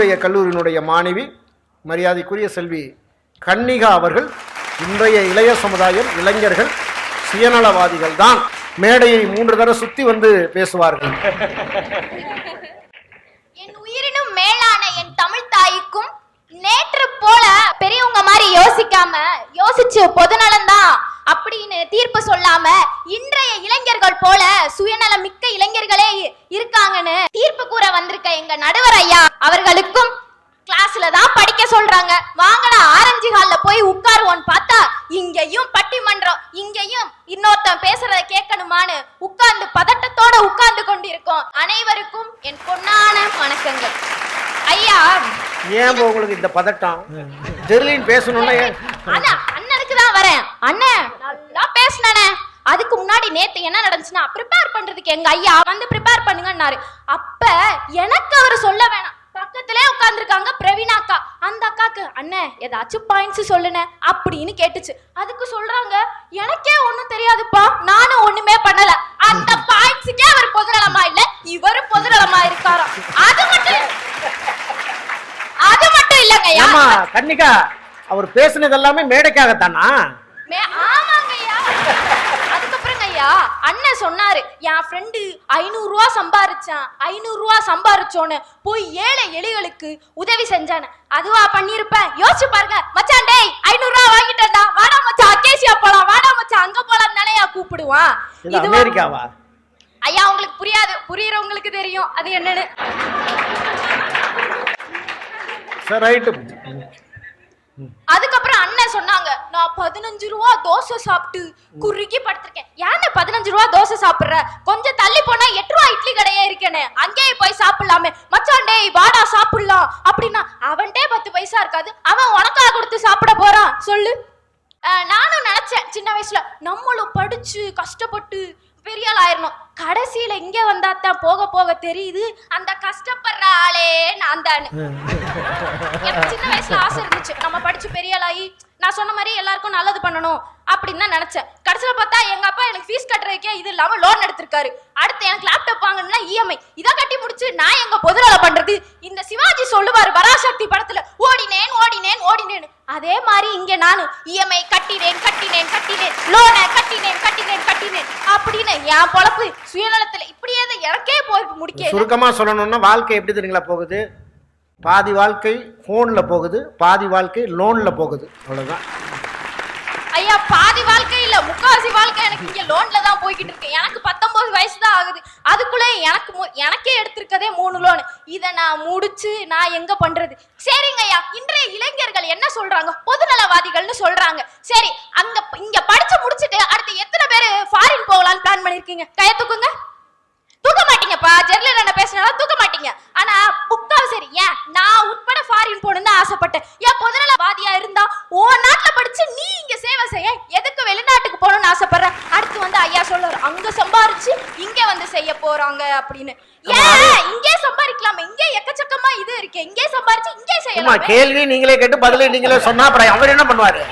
என்னுடைய கல்லூரியினுடைய மாணவி மரியாதைக்குரிய செல்வி கன்னிகா அவர்கள் இன்றைய இளைய சமுதாயம் இளைஞர்கள் சுயநலவாதிகள் தான் மேடையை மூன்று தடவை சுத்தி வந்து பேசுவார்கள். என் உயிரினும் மேலான என் தமிழ் தாய்க்கும் நேற்று போல பெரியவங்க மாதிரி யோசிக்காம யோசிச்சு பொதுநலம் தான் அப்படின்னு தீர்ப்பு சொல்லாம இன்றைய இளைஞர்கள் போல சுயநலம் மிக்க இளைஞர்களே இருக்காங்கன்னு தீர்ப்பு கூற வந்திருக்க எங்க நடுவர் ஐயா அவர்களுக்கும் கிளாஸ்ல தான் படிக்க சொல்றாங்க. வாங்கடா ஆரஞ்சு ஹால்ல போய் உட்காருவோன்னு பார்த்தா இங்கேயும் பட்டிமன்றம் இங்கேயும் இன்னொருத்தன் பேசுறத கேட்கணுமான்னு உட்கார்ந்து பதட்டத்தோட உட்கார்ந்து கொண்டிருக்கோம். அனைவருக்கும் என் பொன்னான வணக்கங்கள். ஐயா ஏன் உங்களுக்கு இந்த பதட்டம்? ஜெர்லின் பேசணும்னா அண்ணா அண்ணனுக்கு தான் வரேன். அண்ணன் நல்லா பேசுனே அதுக்கு முன்னாடி நேத்து என்ன நடந்துச்சுன்னா ப்ரிப்பேர் பண்றதுக்கு எங்க ஐயா வந்து ப்ரிப்பேர் பண்ணுங்கன்னாரு. அப்ப எனக்கு அவர் சொல்ல வேணாம். பக்கத்திலே உட்கார்ந்துருக்காங்க பிரவீனா அக்கா. அந்த அக்காக்கு அண்ணே ஏதாச்சும் பாயிண்ட்ஸ் சொல்லுனே அப்படின்னு கேட்டுச்சு. அதுக்கு சொல்றாங்க எனக்கே ஒண்ணும் தெரியாதுப்பா. நானும் ஒண்ணுமே பண்ணல. அந்த பாயிண்ட்ஸுக்கே அவர் பொதுநலமா இல்ல இவரு பொதுநலமா இருக்காராம். அது மட்டும் அது மட்டும் இல்லைங்கய்யா ஏமா கன்னிகா அவர் பேசுனது எல்லாமே மேடைக்காகத்தானா? மே ஐயா அண்ணன் சொன்னாரு என் ஃப்ரெண்டு ஐநூறு ரூபா சம்பாரிச்சான் ஐநூறு ரூபா சம்பாரிச்சோன்னு போய் ஏழை எலிகளுக்கு உதவி செஞ்சானு. அதுவா பண்ணிருப்பேன் யோசிச்சு பாருங்க மச்சான் டேய் ஐநூறு ரூபா வாங்கிட்டேன்டா வாடா மச்சான் அக்கேசியா போலாம் வாடா மச்சான் அங்க போலாம் நினையா கூப்பிடுவான்? இது அமெரிக்காவா? ஐயா உங்களுக்கு புரியாது. புரியறவங்களுக்கு தெரியும். அது என்னன்னு? சரி ரைட்டு அதுக்கப்புறம் அண்ணன் சொன்னாங்க நான் பதினஞ்சு ரூபா தோசை சாப்பிட்டு குறுக்கி படுத்திருக்கேன். ஏன்னு பதினஞ்சு ரூபா தோசை சாப்பிடுற? கொஞ்சம் தள்ளி போனா எட்டு ரூபா இட்லி கடையே இருக்கேனே. அங்கேயே போய் சாப்பிடலாமே. மச்சான் டேய் வாடா சாப்பிடலாம். அப்படின்னா அவன்டே பத்து பைசா இருக்காது. அவன் உனக்கா கொடுத்து சாப்பிட போறான். சொல்லு. நானும் நினைச்சேன் சின்ன வயசுல. நம்மளும் படிச்சு கஷ்டப்பட்டு பெரிய ஆள் ஆயிரணும். கடைசியில இங்க வந்தா தான் போக போக தெரியுது. அந்த கஷ்டப்படுற ஆளே நான் தான். எனக்கு சின்ன வயசுல ஆசை இருந்துச்சு. நம்ம படிச்சு பெரிய ஆளாகி நான் சொன்ன மாதிரி எல்லாருக்கும் நல்லது பண்ணணும். அப்படின்னு தான் நினைச்சேன். கடைசியில் பார்த்தா எங்க அப்பா எனக்கு ஃபீஸ் கட்டுறதுக்கே இது இல்லாம லோன் எடுத்திருக்காரு. அடுத்து எனக்கு லேப்டாப் வாங்கணும்னா இஎம்ஐ இதை கட்டி முடிச்சு நான் எங்க பொதுநல பண்றது? இந்த சிவாஜி சொல்லுவாரு பராசக்தி படத்துல ஓடினேன் ஓடினேன் ஓடினேன் அதே மாதிரி இங்க நானும் e இஎம்ஐ கட்டினேன் கட்டினேன் கட்டினேன். லோனை கட்டினேன் கட்டினேன் கட்டினேன். அப்படின்னு என் பொழப்பு சுயநலத்துல இப்படியே தான் எனக்கே போய் முடிக்க சுருக்கமா சொல்லணும்னா வாழ்க்கை எப்படி தெரியுங்களா போகுது? பாதி வாழ்க்கை ஃபோனில் போகுது பாதி வாழ்க்கை லோனில் போகுது. அவ்வளோதான் ஐயா பாதி வாழ்க்கை இல்ல முக்காவாசி வாழ்க்கை எனக்கு இங்க லோன்ல தான் போய்கிட்டு இருக்கு. எனக்கு பத்தொன்பது வயசு தான் ஆகுது. அதுக்குள்ள எனக்கு மு- எனக்கே எடுத்திருக்கதே மூணு லோன் இத நான் முடிச்சு நான் எங்க பண்றது? சரிங்க ஐயா இன்றைய இளைஞர்கள் என்ன சொல்றாங்க? பொதுநலவாதிகள்னு சொல்றாங்க. சரி அங்க இங்க படிச்சு முடிச்சுட்டு அடுத்து எத்தனை பேர் ஃபாரின் போகலாம்னு பிளான் பண்ணிருக்கீங்க? கைய தூக்குங்க. தூக்க மாட்டீங்கப்பா. ஜெர்லின் என்ன பேசினாலும் தூக்க மாட்டீங்க. ஆனா ஏன் நான் உட்பட ஃபாரின் போகணும்னு ஆசைப்பட்டேன். ஏன் பொதுநலவாதியா இருந்தா ஓ நாட்டுல படிச்சு நீ இங்க சேவை செய்ய எதுக்கு வெளிநாட்டுக்கு போகணும்னு ஆசைப்படுற? அடுத்து வந்து ஐயா சொல்றாரு அங்க சம்பாரிச்சு இங்க வந்து செய்ய போறாங்க அப்படின்னு. ஏன் இங்கே சம்பாதிக்கலாமா இங்கே எக்கச்சக்கமா இது இருக்கு. இங்கே சம்பாரிச்சு இங்கே செய்யலாம். கேள்வி நீங்களே கேட்டு பதிலே நீங்களே சொன்னா அப்புறம் அவர் என்ன பண்ணுவாரு?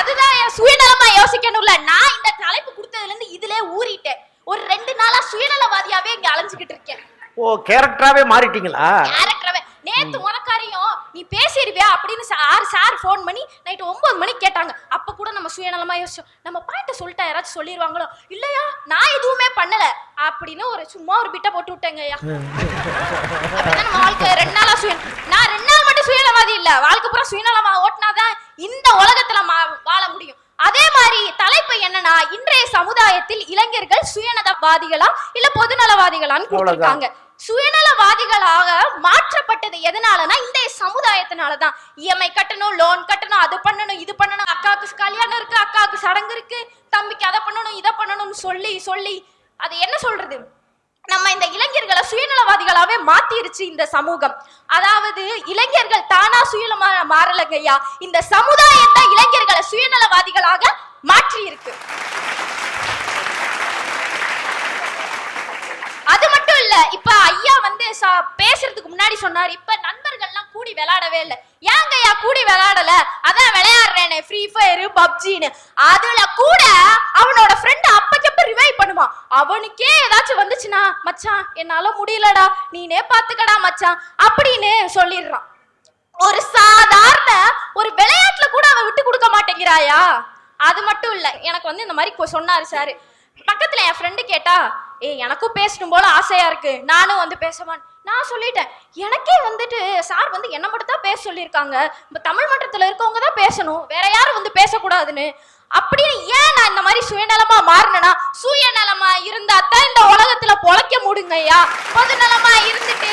அதுதான் என் சுயநலமா யோசிக்கணும்ல. நான் இந்த தலைப்பு கொடுத்ததுல இருந்து இதுல ஊறிட்டேன். ஒரு ரெண்டு நாளா சுயநலவாதியாவே இங்க அலைஞ்சுகிட்டு இருக்கேன். ஓ கேரக்டராகவே மாறிட்டீங்களா? கேரக்டரவே நேத்து உனக்காரியும் நீ பேசிடுவியா அப்படின்னு சார் சார் ஃபோன் பண்ணி நைட்டு ஒன்பது மணிக்கு கேட்டாங்க. அப்ப கூட நம்ம சுயநலமா யோசிச்சோம். நம்ம பாயிண்ட சொல்லிட்டா யாராச்சும் சொல்லிடுவாங்களோ இல்லையா நான் எதுவுமே பண்ணல. அப்படின்னு ஒரு சும்மா ஒரு பிட்ட போட்டு விட்டேங்க ஐயா. நம்ம வாழ்க்கை ரெண்டு நாளா சுய நான் ரெண்டு நாள் மட்டும் சுயநலவாதி இல்ல. வாழ்க்கை பூரா சுயநலமா ஓட்டினாதான் இந்த உலகத்துல வாழ முடியும். அதே மாதிரி தலைப்பு என்னன்னா இன்றைய சமுதாயத்தில் இளைஞர்கள் சுயநலவாதிகளா இல்ல பொதுநலவாதிகளான்னு கொடுத்திருக்காங்க. சுயநலவாதிகளாக மாற்றப்பட்டது எதனாலனா இந்த சமுதாயத்தினாலதான். இஎம்ஐ கட்டணும் லோன் கட்டணும் அது பண்ணணும் இது பண்ணணும் அக்காவுக்கு கல்யாணம் இருக்கு அக்காவுக்கு சடங்கு இருக்கு தம்பிக்கு அதை பண்ணணும் இதை பண்ணணும்னு சொல்லி சொல்லி அது என்ன சொல்றது? நம்ம இந்த இளைஞர்களை சுயநலவாதிகளாவே மாத்திருச்சு இந்த சமூகம். அதாவது இளைஞர்கள் தானா சுயநலமா மாறலங்கய்யா இந்த சமுதாயத்தை இளைஞர்களை சுயநலவாதிகளாக மாற்றி இருக்கு அது மட்டும் இல்ல. இப்ப ஐயா வந்து பேசுறதுக்கு முன்னாடி சொன்னார் இப்ப நண்பர்கள்லாம் கூடி விளையாடவே இல்ல. ஏங்க ஐயா கூடி விளையாடல? அதான் விளையாடுறேனே ஃப்ரீ ஃபயர் பப்ஜின்னு. அதுல கூட அவனோட ஃப்ரெண்ட் அப்பக்கப்ப ரிவைவ் பண்ணுவான் அவனுக்கே ஏதாச்சும் வந்துச்சுன்னா மச்சான் என்னால முடியலடா நீனே பாத்துக்கடா மச்சான் அப்படின்னு சொல்லிடுறான். ஒரு சாதாரண ஒரு விளையாட்டுல கூட அவன் விட்டு கொடுக்க மாட்டேங்கிறாயா? அது மட்டும் இல்ல. எனக்கு வந்து இந்த மாதிரி சொன்னாரு சாரு. பக்கத்துல என் ஃப்ரெண்டு கேட்டா ஏய் எனக்கும் பேசணும் போல ஆசையா இருக்கு. நானும் வந்து பேசமான் நான் சொல்லிட்டேன். எனக்கே வந்துட்டு சார் வந்து என்ன மட்டும் தான் பேச சொல்லியிருக்காங்க. இப்ப தமிழ் மன்றத்துல இருக்கவங்க தான் பேசணும். வேற யாரும் வந்து பேசக்கூடாதுன்னு. அப்படின்னு ஏன் நான் இந்த மாதிரி சுயநலமா மாறினேன்னா சுயநலமா இருந்தா தான் இந்த உலகத்துல பொழைக்க முடியுங்கய்யா பொதுநலமா இருந்துட்டு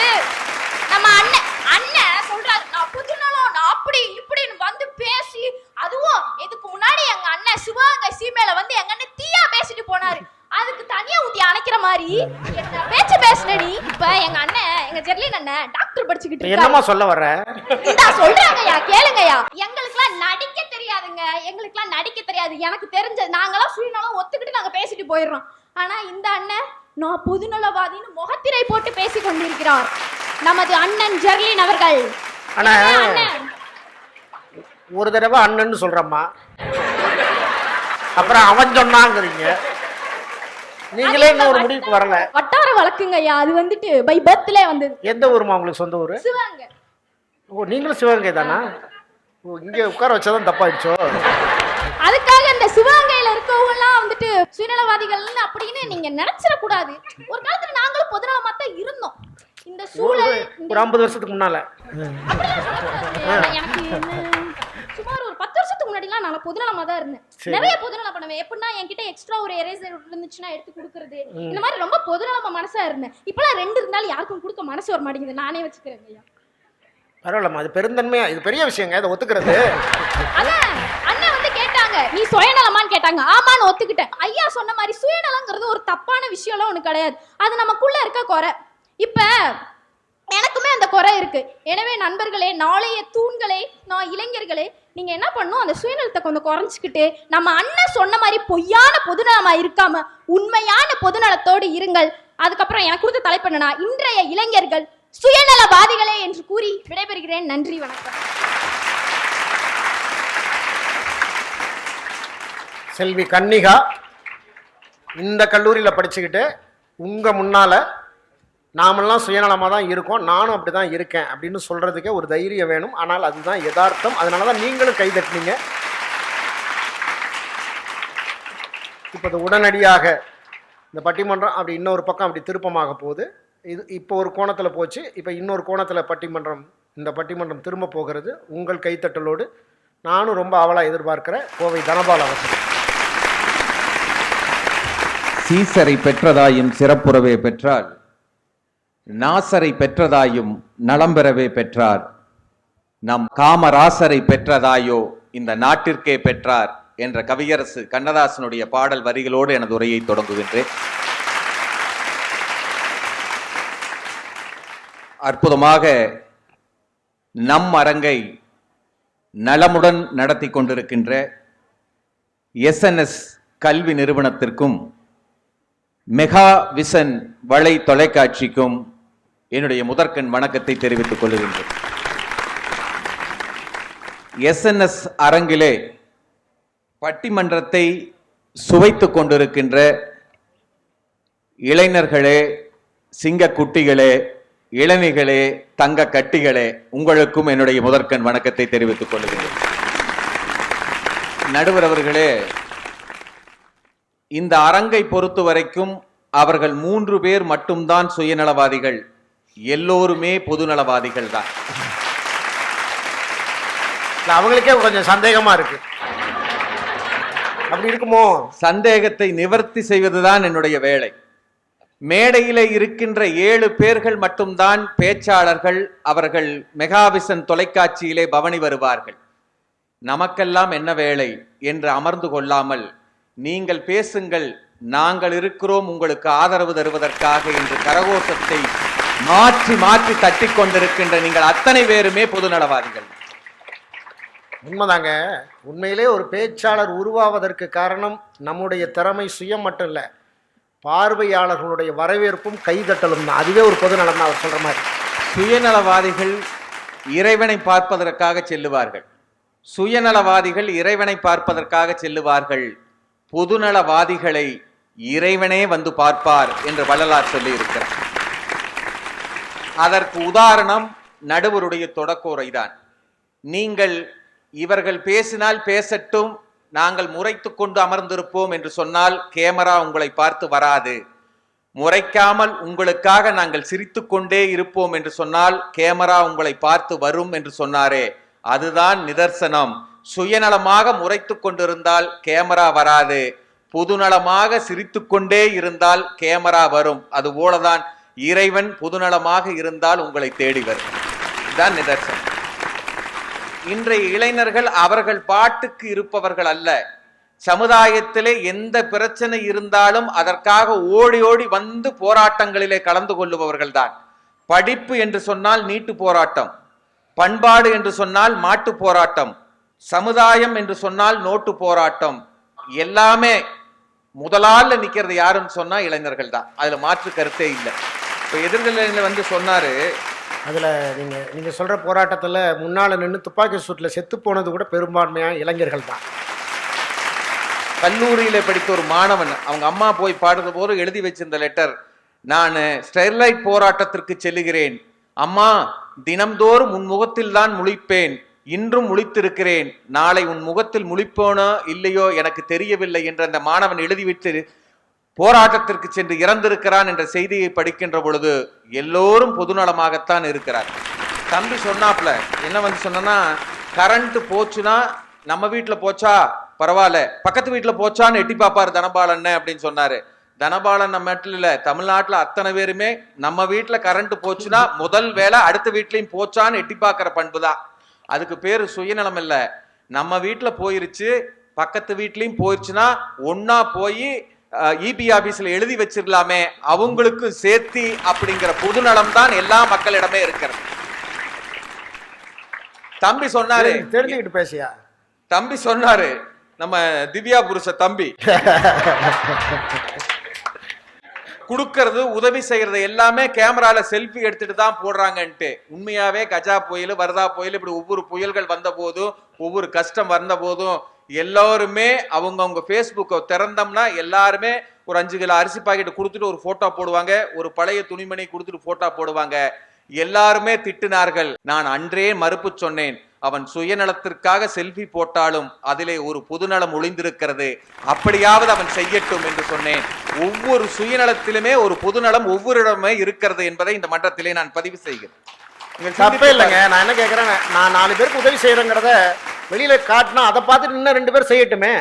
நம்ம அண்ணன் அண்ணன் சொல்றாரு நான் புதுநலம் நான் அப்படி இப்படின்னு வந்து பேசி அதுவும் இதுக்கு முன்னாடி எங்க அண்ணன் சிவகங்கை சீமையில வந்து எங்க அண்ணன் தீயா பேசிட்டு போனாரு. மாதிரி பேச்சு பேசுனடி. இப்ப எங்க அண்ணன் எங்க ஜெர்லின் அண்ணன் டாக்டர் படிச்சுக்கிட்டு இருக்காரு என்னம்மா சொல்ல வர சொல்றாங்கய்யா கேளுங்கய்யா. எங்களுக்குலாம் நடிக்க தெரியாதுங்க. எங்களுக்குலாம் நடிக்க தெரியாது. எனக்கு தெரிஞ்ச நாங்களாம் சுயநலம் ஒத்துக்கிட்டு நாங்க பேசிட்டு போயிடுறோம். ஆனா இந்த அண்ணன் நான் பொதுநலவாதின்னு முகத்திரை போட்டு பேசி கொண்டிருக்கிறார். நமது அண்ணன் ஜெர்லின் அவர்கள். அண்ணன்? ஒரு தடவை அண்ணன்னு சொல்றம்மா. அப்புறம் அவன் சொன்னாங்கிறீங்க. நீங்களே இன்னும் ஒரு முடிவுக்கு வரல. வட்டார வழக்குங்கய்யா அது வந்துட்டு பை பர்த்லே வந்தது. எந்த ஊருமா உங்களுக்கு சொந்த ஊரு? சிவகங்கை. ஓ நீங்களும் சிவகங்கை தானா? ஓ இங்கே உட்கார வச்சாதான் தப்பாயிடுச்சோ? அதுக்காக இந்த சிவகங்கையில இருக்கவங்க எல்லாம் வந்துட்டு சுயநலவாதிகள்னு அப்படின்னு நீங்க நினைச்சிடக்கூடாது. ஒரு காலத்துல நாங்களும் பொதுநலமா தான் இருந்தோம். இந்த சூழல் ஒரு ஐம்பது வருஷத்துக்கு முன்னால. எனக்கு என்ன, சுமார் ஒரு பத்து வருஷத்துக்கு முன்னாடிலாம் நான் பொதுநலமா தான் இருந்தேன். நிறைய பொதுநலம் பண்ணுவேன். எப்படின்னா என்கிட்ட எக்ஸ்ட்ரா ஒரு எரேசர் இருந்துச்சுன்னா எடுத்து கொடுக்கறது. இந்த மாதிரி ரொம்ப பொதுநலமா மனசா இருந்தேன். இப்பெல்லாம் ரெண்டு இருந்தாலும் யாருக்கும் கொடுக்க மனசு வர மாட்டேங்குது. நானே வச்சுக்கிறேன் ஐயா பரவாயில்லம்மா. அது பெருந்தன்மையா இது பெரிய விஷயங்க. இதை ஒத்துக்கிறது. அதான். அண்ணன் வந்து கேட்டாங்க நீ சுயநலமான்னு கேட்டாங்க. ஆமான்னு ஒத்துக்கிட்டேன். ஐயா சொன்ன மாதிரி சுயநலங்கிறது ஒரு தப்பான விஷயம்லாம் ஒண்ணு கிடையாது. அது நமக்குள்ள இருக்க குறை. இப்ப எனக்குமே அந்த குறை இருக்கு. எனவே நண்பர்களே நாளைய தூண்களே நான் இளைஞர்களே நீங்க என்ன பண்ணும்? அந்த சுயநலத்தை கொஞ்சம் குறைஞ்சிக்கிட்டு நம்ம அண்ணன் சொன்ன மாதிரி பொய்யான பொதுநலமா இருக்காம உண்மையான பொதுநலத்தோடு இருங்கள். அதுக்கப்புறம் எனக்கு கொடுத்த தலைப்பு என்னன்னா இன்றைய இளைஞர்கள் சுயநலவாதிகளே என்று கூறி விடைபெறுகிறேன். நன்றி வணக்கம். செல்வி கன்னிகா இந்த கல்லூரியில் படிச்சுக்கிட்டு உங்கள் முன்னால் நாமெல்லாம் சுயநலமாக தான் இருக்கோம் நானும் அப்படி தான் இருக்கேன் அப்படின்னு சொல்கிறதுக்கே ஒரு தைரியம் வேணும். ஆனால் அதுதான் யதார்த்தம். அதனால தான் நீங்களும் கைதட்டினீங்க இப்போ அது உடனடியாக இந்த பட்டிமன்றம் அப்படி இன்னொரு பக்கம் அப்படி திருப்பமாக போகுது. இது இப்போ ஒரு கோணத்தில் போச்சு. இப்போ இன்னொரு கோணத்தில் பட்டிமன்றம் இந்த பட்டிமன்றம் திரும்ப போகிறது. உங்கள் கைத்தட்டலோடு நானும் ரொம்ப அவலாக எதிர்பார்க்கிறேன் கோவை தனபால் அவர்கள். சீசரை பெற்றதாயும் சிறப்புறவே பெற்றால் நாசரை பெற்றதாயும் நலம் பெறவே பெற்றார். நம் காமராசரை பெற்றதாயோ இந்த நாட்டிற்கே பெற்றார் என்ற கவியரசு கண்ணதாசனுடைய பாடல் வரிகளோடு எனது உரையை தொடங்குகின்றேன். அற்புதமாக நம் அரங்கை நலமுடன் நடத்தி கொண்டிருக்கின்ற எஸ்என்எஸ் கல்வி நிறுவனத்திற்கும் மெகா விசன் வலை தொலைக்காட்சிக்கும் என்னுடைய முதற்கண் வணக்கத்தை தெரிவித்துக் கொள்கின்றேன். எஸ்என்எஸ் அரங்கிலே பட்டிமன்றத்தை சுவைத்துக் கொண்டிருக்கின்ற இளைஞர்களே சிங்கக்குட்டிகளே இளநிகளே தங்க கட்டிகளே உங்களுக்கும் என்னுடைய முதற்கண் வணக்கத்தை தெரிவித்துக் கொள்கிறேன் நடுவர் அவர்களே இந்த அரங்கை பொறுத்த வரைக்கும் அவர்கள் மூன்று பேர் மட்டும்தான் சுயநலவாதிகள். எல்லோருமே பொதுநலவாதிகள் தான். அவங்களுக்கே கொஞ்சம் சந்தேகமா இருக்கு. அப்படி இருக்குமோ? சந்தேகத்தை நிவர்த்தி செய்வதுதான் என்னுடைய வேலை. மேடையிலே இருக்கின்ற ஏழு பேர்கள் மட்டும்தான் பேச்சாளர்கள் அவர்கள் மெகாவிசன் தொலைக்காட்சியிலே பவனி வருவார்கள். நமக்கெல்லாம் என்ன வேலை என்று அமர்ந்து கொள்ளாமல் நீங்கள் பேசுங்கள் நாங்கள் இருக்கிறோம் உங்களுக்கு ஆதரவு தருவதற்காக என்று கரகோஷத்தை மாற்றி மாற்றி தட்டி கொண்டிருக்கின்ற நீங்கள் அத்தனை பேருமே பொதுநலவாதிகள் உண்மைதாங்க. உண்மையிலே ஒரு பேச்சாளர் உருவாவதற்கு காரணம் நம்முடைய திறமை சுயம் மட்டும் இல்லை பார்வையாளர்களுடைய வரவேற்பும் கைதட்டலும் தான். அதுவே ஒரு பொது நலம் தான் அவர் சொல்ற மாதிரி. சுயநலவாதிகள் இறைவனை பார்ப்பதற்காக செல்லுவார்கள். சுயநலவாதிகள் இறைவனை பார்ப்பதற்காக செல்லுவார்கள். பொதுநலவாதிகளை இறைவனே வந்து பார்ப்பார் என்று வள்ளலார் சொல்லி இருக்கிறார் அதற்கு உதாரணம் நடுவருடைய தொடக்கோரைதான். நீங்கள் இவர்கள் பேசினால் பேசட்டும் நாங்கள் முறைத்து கொண்டு அமர்ந்திருப்போம் என்று சொன்னால் கேமரா உங்களை பார்த்து வராது. முறைக்காமல் உங்களுக்காக நாங்கள் சிரித்துக்கொண்டே இருப்போம் என்று சொன்னால் கேமரா உங்களை பார்த்து வரும் என்று சொன்னாரே. அதுதான் நிதர்சனம். சுயநலமாக முறைத்து கொண்டிருந்தால் கேமரா வராது. பொதுநலமாக சிரித்துக்கொண்டே இருந்தால் கேமரா வரும். அது போலதான் இறைவன் புதுநலமாக இருந்தால் உங்களை தேடி வரும் இதுதான் நிதர்சனம். இன்றைய இளைஞர்கள் அவர்கள் பாட்டுக்கு இருப்பவர்கள் அல்ல. சமுதாயத்திலே எந்த பிரச்சனை இருந்தாலும் அதற்காக ஓடி ஓடி வந்து போராட்டங்களிலே கலந்து கொள்ளுபவர்கள் தான். படிப்பு என்று சொன்னால் நீட்டு போராட்டம். பண்பாடு என்று சொன்னால் மாட்டு போராட்டம். சமுதாயம் என்று சொன்னால் நோட்டு போராட்டம். எல்லாமே முதலால நிக்கிறது யாருன்னு சொன்னா இளைஞர்கள் தான். அதுல மாற்று கருத்தே இல்லை. இப்ப எதிர்கலையில வந்து சொன்னாரு. அதில் நீங்கள் நீங்கள் சொல்கிற போராட்டத்தில் முன்னால் நின்று துப்பாக்கி சூட்டில் செத்து போனது கூட பெரும்பான்மையாக இளைஞர்கள் தான். கல்லூரியில படித்த ஒரு மாணவன் அவங்க அம்மா போய் பாடுற போது எழுதி வச்சிருந்த லெட்டர் நான் ஸ்டெர்லைட் போராட்டத்திற்கு செல்லுகிறேன். அம்மா தினம்தோறும் உன் முகத்தில் தான் முழிப்பேன். இன்றும் முழித்திருக்கிறேன். நாளை உன் முகத்தில் முழிப்போனோ இல்லையோ எனக்கு தெரியவில்லை என்று அந்த மாணவன் எழுதிவிட்டு போராட்டத்திற்கு சென்று இறந்திருக்கிறான் என்ற செய்தியை படிக்கின்ற பொழுது எல்லோரும் பொதுநலமாகத்தான் இருக்கிறார். தம்பி சொன்னாப்ல என்ன வந்து சொன்னா கரண்ட் போச்சுன்னா நம்ம வீட்டுல போச்சா? பரவாயில்ல. பக்கத்து வீட்டுல போச்சான்னு எட்டி பார்ப்பார் தனபாலன் அப்படின்னு சொன்னாரு. தனபாலன் நம்ம மட்டும் இல்ல தமிழ்நாட்டுல அத்தனை பேருமே நம்ம வீட்டுல கரண்ட் போச்சுன்னா முதல் வேலை அடுத்த வீட்லயும் போச்சான்னு எட்டி பார்க்கிற பண்பு தான். அதுக்கு பேரு சுயநலம் இல்லை. நம்ம வீட்டுல போயிருச்சு பக்கத்து வீட்லயும் போயிருச்சுன்னா ஒன்னா போய் இபி ஆபீஸ்ல எழுதி வச்சிடலாமே அவங்களுக்கும் சேர்த்தி அப்படிங்கிற பொதுநலம் தான் எல்லா மக்களிடமே இருக்கிறது. தம்பி சொன்னாரு. தெரிஞ்சு- தெரிஞ்சுக்கிட்டு பேசியா? தம்பி சொன்னாரு நம்ம திவ்யா புருஷ தம்பி. குடுக்கறது உதவி செய்யறது எல்லாமே கேமரால செல்ஃபி எடுத்துட்டு தான் போடுறாங்கன்ட்டு. உண்மையாவே கஜா புயல் வரதா புயல் இப்படி ஒவ்வொரு புயல்கள் வந்த போதும் ஒவ்வொரு கஷ்டம் வந்த போதும் எல்லாருமே அவங்க அவங்க ஃபேஸ்புக்கை திறந்தோம்னா எல்லாருமே ஒரு அஞ்சு கிலோ அரிசி பாக்கெட் கொடுத்துட்டு ஒரு போட்டோ போடுவாங்க ஒரு பழைய துணிமணி கொடுத்துட்டு போட்டோ போடுவாங்க. எல்லாருமே திட்டினார்கள். நான் அன்றே மறுப்பு சொன்னேன். அவன் சுயநலத்திற்காக செல்ஃபி போட்டாலும் அதிலே ஒரு பொதுநலம் ஒளிந்திருக்கிறது. அப்படியாவது அவன் செய்யட்டும் என்று சொன்னேன். ஒவ்வொரு சுயநலத்திலுமே ஒரு பொதுநலம் ஒவ்வொரு இடமே இருக்கிறது என்பதை இந்த மன்றத்திலே நான் பதிவு செய்கிறேன். தப்பே இல்லைங்க. நான் என்ன கேட்குறேன் நான் நாலு பேருக்கு உதவி செய்யறேங்கிறத வெளியில் காட்டினா அதை பார்த்துட்டு இன்னும் ரெண்டு பேர் செய்யட்டுமே?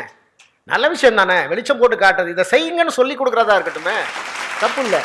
நல்ல விஷயம் தானே. வெளிச்சம் போட்டு காட்டுறது. இதை செய்யுங்கன்னு சொல்லி கொடுக்குறதா இருக்கட்டுமே? தப்பு இல்லை.